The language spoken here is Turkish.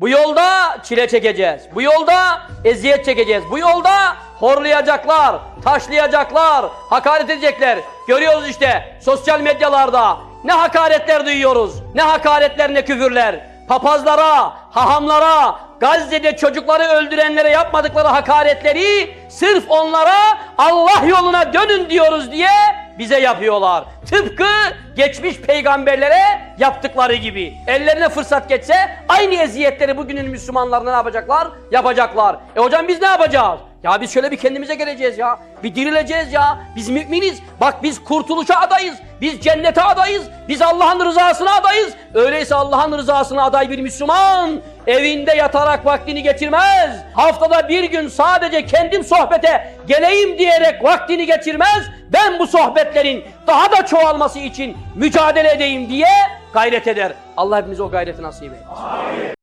Bu yolda çile çekeceğiz. Bu yolda eziyet çekeceğiz. Bu yolda horlayacaklar, taşlayacaklar, hakaret edecekler. Görüyoruz işte sosyal medyalarda ne hakaretler duyuyoruz. Ne hakaretler ne küfürler. Papazlara, hahamlara, Gazze'de çocukları öldürenlere yapmadıkları hakaretleri sırf onlara Allah yoluna dönün diyoruz diye bize yapıyorlar. Tıpkı geçmiş peygamberlere yaptıkları gibi. Ellerine fırsat geçse aynı eziyetleri bugünün Müslümanlarına ne yapacaklar? Yapacaklar. E hocam biz ne yapacağız? Ya biz şöyle bir kendimize geleceğiz ya. Bir dirileceğiz ya. Biz müminiz. Bak biz kurtuluşa adayız. Biz cennete adayız. Biz Allah'ın rızasına adayız. Öyleyse Allah'ın rızasına aday bir Müslüman evinde yatarak vaktini geçirmez. Haftada bir gün sadece kendim sohbete geleyim diyerek vaktini geçirmez. Ben bu sohbetlerin daha da çoğalması için mücadele edeyim diye gayret eder. Allah hepimize o gayreti nasip eylesin.